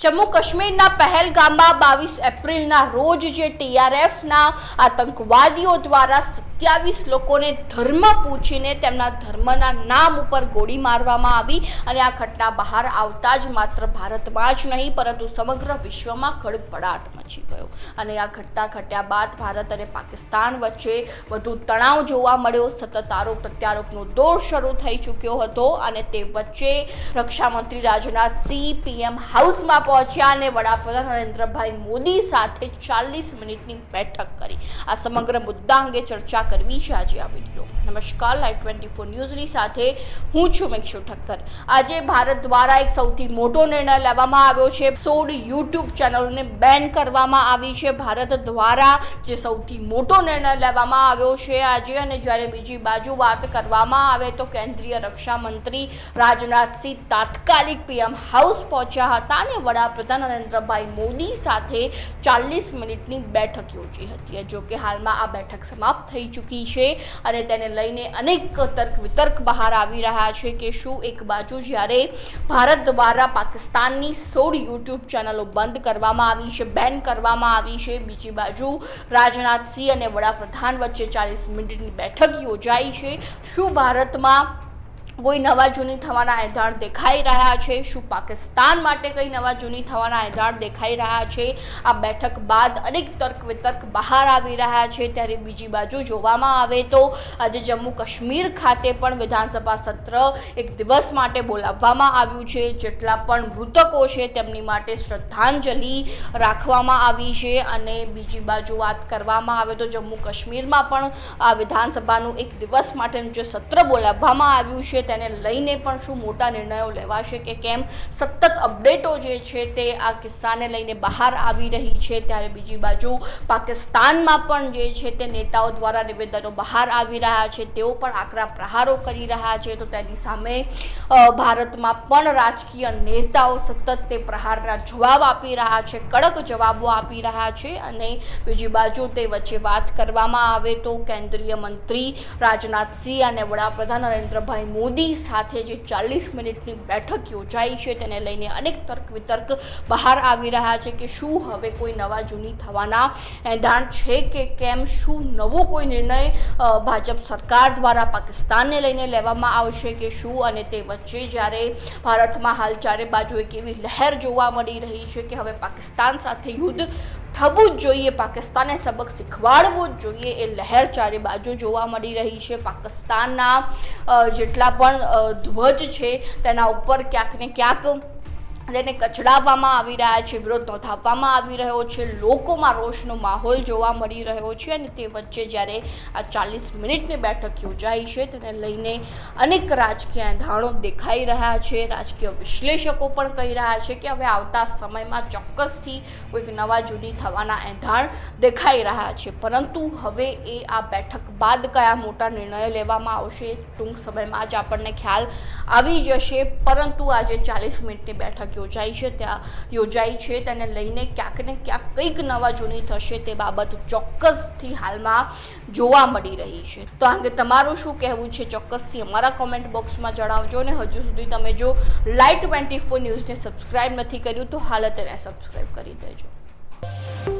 જમ્મુ કાશ્મીરના પહેલગામમાં બાવીસ એપ્રિલના રોજ જે ટીઆરએફના આતંકવાદીઓ દ્વારા સત્યાવીસ લોકોને ધર્મ પૂછીને તેમના ધર્મના નામ ઉપર ગોળી મારવામાં આવી અને આ ઘટના બહાર આવતા જ માત્ર ભારતમાં જ નહીં, પરંતુ સમગ્ર વિશ્વમાં ખળભળાટ મચી ગયો. અને આ ઘટના ઘટ્યા બાદ ભારત અને પાકિસ્તાન વચ્ચે વધુ તણાવ જોવા મળ્યો. સતત આરોપ પ્રત્યારોપનો દોર શરૂ થઈ ચૂક્યો હતો અને તે વચ્ચે રક્ષામંત્રી રાજનાથસિંહ પીએમ હાઉસમાં પહોંચ્યા અને વડાપ્રધાન નરેન્દ્રભાઈ મોદી સાથે ચાલીસ મિનિટની બેઠક કરી. આ સમગ્ર મુદ્દા અંગે ચર્ચા કરવી છે આજે આ વીડિયો. નમસ્કાર લાઈવ ટ્વેન્ટી ફોર ન્યૂઝની સાથે હું છું મેક્ષુ ઠક્કર. આજે ભારત દ્વારા એક સૌથી મોટો નિર્ણય લેવામાં આવ્યો છે. સોળ યુટ્યુબ ચેનલોને બેન કરવામાં આવી છે. ભારત દ્વારા જે સૌથી મોટો નિર્ણય લેવામાં આવ્યો છે આજે અને જ્યારે બીજી બાજુ વાત કરવામાં આવે તો કેન્દ્રીય રક્ષા મંત્રી રાજનાથસિંહ તાત્કાલિક પીએમ હાઉસ પહોંચ્યા હતા અને વડાપ્રધાન નરેન્દ્રભાઈ મોદી સાથે ચાલીસ મિનિટની બેઠક યોજી હતી. જોકે હાલમાં આ બેઠક સમાપ્ત થઈ ચૂકી છે અને તેને લઈને અનેક તર્ક વિતર્ક બહાર આવી રહ્યા છે કે શું એક બાજુ જ્યારે ભારત દ્વારા પાકિસ્તાનની સોળ યુટ્યુબ ચેનલો બંધ કરવામાં આવી છે, બેન કરવામાં આવી છે, બીજી બાજુ રાજનાથસિંહ અને વડાપ્રધાન વચ્ચે ચાલીસ મિનિટની બેઠક યોજાઈ છે. શું ભારતમાં કોઈ નવા જૂની થવાના એંધાણ દેખાઈ રહ્યા છે. શું પાકિસ્તાન માટે કંઈ નવા જૂની થવાના એંધાણ દેખાઈ રહ્યા છે? આ બેઠક બાદ અનેક તર્ક વિતર્ક બહાર આવી રહ્યા છે. ત્યારે બીજી બાજુ જોવામાં આવે તો આજે જમ્મુ કાશ્મીર ખાતે પણ વિધાનસભા સત્ર એક દિવસ માટે બોલાવવામાં આવ્યું છે. જેટલા પણ મૃતકો છે તેમની માટે શ્રદ્ધાંજલિ રાખવામાં આવી છે. અને બીજી બાજુ વાત કરવામાં આવે તો જમ્મુ કાશ્મીરમાં પણ આ વિધાનસભાનું એક દિવસ માટેનું જે સત્ર બોલાવવામાં આવ્યું છે તેને લઈને પણ શું મોટા નિર્ણયો લેવાશે કે કેમ? સતત અપડેટો જે છે તે આ કિસ્સાને લઈને બહાર આવી રહી છે. ત્યારે બીજી બાજુ પાકિસ્તાનમાં પણ જે છે તે નેતાઓ દ્વારા નિવેદનો બહાર આવી રહ્યા છે. તેઓ પણ આકરા પ્રહારો કરી રહ્યા છે. તો તેની સામે ભારતમાં પણ રાજકીય નેતાઓ સતત તે પ્રહારના જવાબ આપી રહ્યા છે, કડક જવાબો આપી રહ્યા છે અને બીજી બાજુ તે વચ્ચે વાત કરવામાં આવે તો કેન્દ્રીય મંત્રી રાજનાથસિંહ અને વડાપ્રધાન નરેન્દ્રભાઈ મોદી સાથે જે ચાલીસ મિનિટની બેઠક યોજાઈ છે, તેને લઈને અનેક તર્ક વિતર્ક બહાર આવી રહ્યા છે કે શું હવે કોઈ નવા જૂની થવાના એંધાણ છે કે કેમ? શું નવો કોઈ નિર્ણય ભાજપ સરકાર દ્વારા પાકિસ્તાનને લઈને લેવામાં આવશે કે શું? અને તે વચ્ચે જ્યારે ભારતમાં હાલ ચારે બાજુ એક એવી લહેર જોવા મળી રહી છે કે હવે પાકિસ્તાન સાથે યુદ્ધ થવું જ જોઈએ, પાકિસ્તાને સબક શીખવાડવું જ જોઈએ. એ લહેર ચારે બાજુ જોવા મળી રહી છે. પાકિસ્તાનના જેટલા પણ ધ્વજ છે, તેના ઉપર ક્યાંક ને ક્યાંક તેને કચડાવવામાં આવી રહ્યા છે વિરોધ નોંધાવવામાં આવી રહ્યો છે, લોકોમાં રોષનો માહોલ જોવા મળી રહ્યો છે અને તે વચ્ચે જ્યારે આ ચાલીસ મિનિટની બેઠક યોજાઈ છે, તેને લઈને અનેક રાજકીય એંધાણો દેખાઈ રહ્યા છે. રાજકીય વિશ્લેષકો પણ કહી રહ્યા છે કે હવે આવતા સમયમાં ચોક્કસથી કોઈક નવા જૂની થવાના એંધાણ દેખાઈ રહ્યા છે. પરંતુ હવે એ આ બેઠક બાદ કયા મોટા નિર્ણયો લેવામાં આવશે, ટૂંક સમયમાં જ આપણને ખ્યાલ આવી જશે. પરંતુ આજે ચાલીસ મિનિટની બેઠક યોજાઈ છે, ત્યાં યોજાઈ છે તેને લઈને ક્યાંક ને ક્યાંક કંઈક નવા જૂની થશે તે બાબત ચોક્કસથી હાલમાં જોવા મળી રહી છે. તો આ અંગે તમારું શું કહેવું છે ચોક્કસથી અમારા કોમેન્ટ બોક્સમાં જણાવજો અને હજુ સુધી તમે જો લાઈવ ટ્વેન્ટી ફોર ન્યૂઝને સબસ્ક્રાઈબ નથી કર્યું તો હાલ તેને સબસ્ક્રાઈબ કરી દેજો.